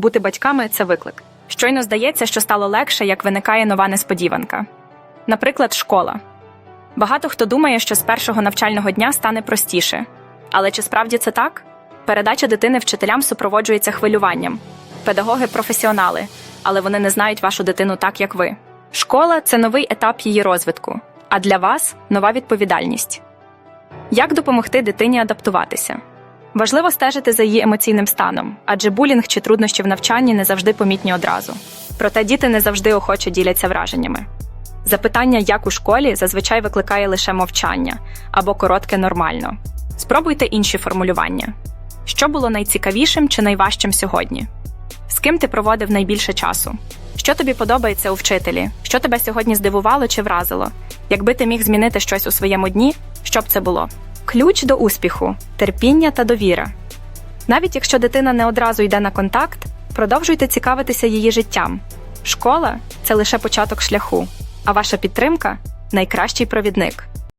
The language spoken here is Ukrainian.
Бути батьками це виклик. Щойно здається, що стало легше, як виникає нова несподіванка. Наприклад, школа. Багато хто думає, що з першого навчального дня стане простіше. Але чи справді це так? Передача дитини вчителям супроводжується хвилюванням. Педагоги професіонали, але вони не знають вашу дитину так, як ви. Школа це новий етап її розвитку, а для вас нова відповідальність. Як допомогти дитині адаптуватися? Важливо стежити за її емоційним станом, адже булінг чи труднощі в навчанні не завжди помітні одразу. Проте діти не завжди охоче діляться враженнями. Запитання, як у школі, зазвичай викликає лише мовчання або коротке нормально. Спробуйте інші формулювання. Що було найцікавішим чи найважчим сьогодні? З ким ти проводив найбільше часу? Що тобі подобається у вчителі? Що тебе сьогодні здивувало чи вразило? Якби ти міг змінити щось у своєму дні, що б це було? Ключ до успіху, терпіння та довіра. Навіть якщо дитина не одразу йде на контакт, продовжуйте цікавитися її життям. Школа це лише початок шляху, а ваша підтримка найкращий провідник.